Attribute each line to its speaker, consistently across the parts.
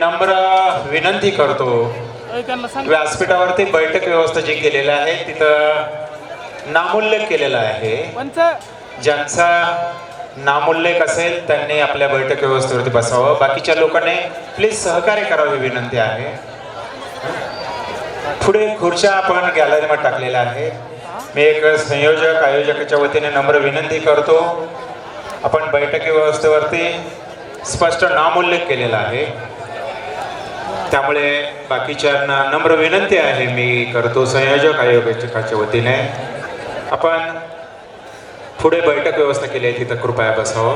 Speaker 1: नम्र विनंती करतो. व्यासपीठावरती बैठक व्यवस्था जी केलेली आहे. तिथं नामोल्लेख केलेला आहे. ज्यांचा नामोल्लेख असेल त्यांनी आपल्या बैठक व्यवस्थेवरती बसावं. बाकीच्या लोकांनी प्लीज सहकार्य करावे विनंती आहे. पुढे खुर्च्या आपण गॅलरीमध्ये टाकलेल्या आहेत. मी एक संयोजक आयोजकाच्या वतीने नम्र विनंती करतो. आपण बैठकी व्यवस्थेवरती स्पष्ट नामोल्लेख केलेला आहे. त्यामुळे बाकीच्यांना नम्र विनंती आहे मी करतो संयोजक आयोगाच्या वतीने. आपण पुढे बैठक व्यवस्था केली आहे तिथं कृपया बसावं.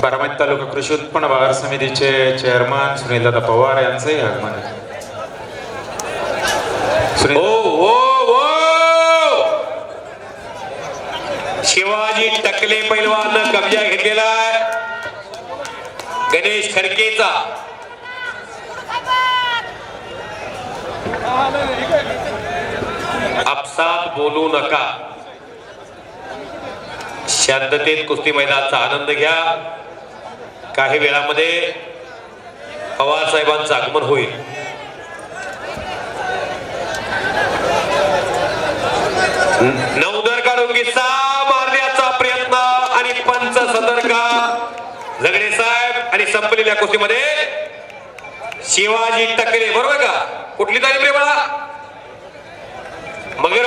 Speaker 1: बारामती तालुका कृषी उत्पन्न बाजार समितीचे चेअरमन सुनीलदादा पवार यांचंही आगमन आहे.
Speaker 2: हो, हो, हो! शिवाजी टकले पैलवान कब्जा घेतलेला आहे. गणेश खडकेचा. आपसात बोलू नका. शांततेत कुस्ती मैदानाचा आनंद घ्या. काही वेळामध्ये पवार साहेबांचं आगमन होईल. नऊ झगडे साहेब आणि संपलेल्या कुस्तीमध्ये शिवाजी टकले बरोबर का? कुठली तारीख रे बाळा?